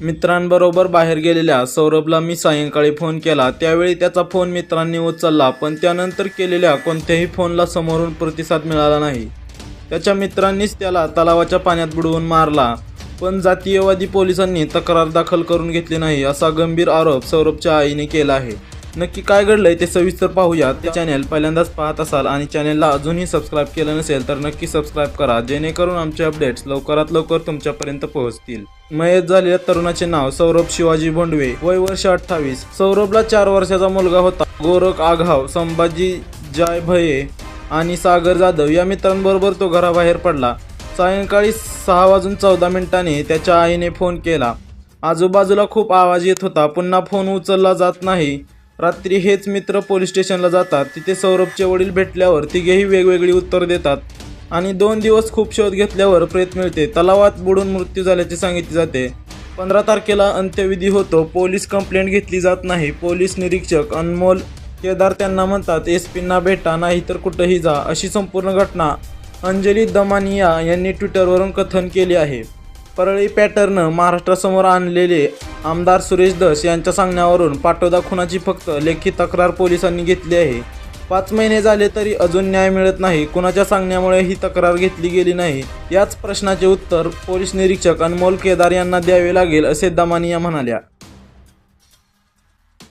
मित्रांबरोबर बाहेर गेलेल्या सौरभला मी सायंकाळी फोन केला. त्यावेळी त्याचा फोन मित्रांनी उचलला पण त्यानंतर केलेल्या कोणत्याही फोनला समोरून प्रतिसाद मिळाला नाही. त्याच्या मित्रांनीच त्याला तलावाच्या पाण्यात बुडवून मारला पण जातीयवादी पोलिसांनी तक्रार दाखल करून घेतली नाही असा गंभीर आरोप सौरभच्या आईने केला आहे. नक्की काय घडलंय ते सविस्तर पाहूया ते चॅनेल पहिल्यांदाच पाहत असाल आणि चॅनलला अजूनही सबस्क्राईब केलं नसेल तर नक्की सबस्क्राईब करा. जेणेकरून आमचे अपडेट्स लवकरात लवकर तुमच्यापर्यंत पोहोचतील. मयत झालेल्या तरुणाचे नाव सौरभ शिवाजी भोंडवे वय वर्ष अठ्ठावीस. सौरभला चार वर्षाचा मुलगा होता. गोरख आघाव संभाजी जाय भये आणि सागर जाधव या मित्रांबरोबर तो घराबाहेर पडला. सायंकाळी सहा वाजून चौदा मिनिटांनी त्याच्या आईने फोन केला. आजूबाजूला खूप आवाज येत होता. पुन्हा फोन उचलला जात नाही. रात्री हेच मित्र पोलीस स्टेशनला जातात. तिथे सौरभचे वडील भेटल्यावर तिघेही वेगवेगळी उत्तर देतात. आणि दोन दिवस खूप शोध घेतल्यावर प्रेत मिळते. तलावात बुडून मृत्यू झाल्याचे सांगितले जाते. पंधरा तारखेला अंत्यविधी होतो. पोलीस कंप्लेंट घेतली जात नाही. पोलीस निरीक्षक अनमोल केदार त्यांना म्हणतात एस पींना भेटा नाही तर कुठंही जा अशी संपूर्ण घटना अंजली दमानिया यांनी ट्विटरवरून कथन केले आहे. परळी पॅटर्न महाराष्ट्रासमोर आणलेले आमदार सुरेश दस यांच्या सांगण्यावरून पाटोदा खुनाची फक्त लेखी तक्रार पोलिसांनी घेतली आहे. पाच महिने झाले तरी अजून न्याय मिळत नाही. कुणाच्या सांगण्यामुळे ही तक्रार घेतली गेली नाही? याच प्रश्नाचे उत्तर पोलीस निरीक्षक अनमोल केदार यांना द्यावे लागेल असे दमानिया म्हणाल्या.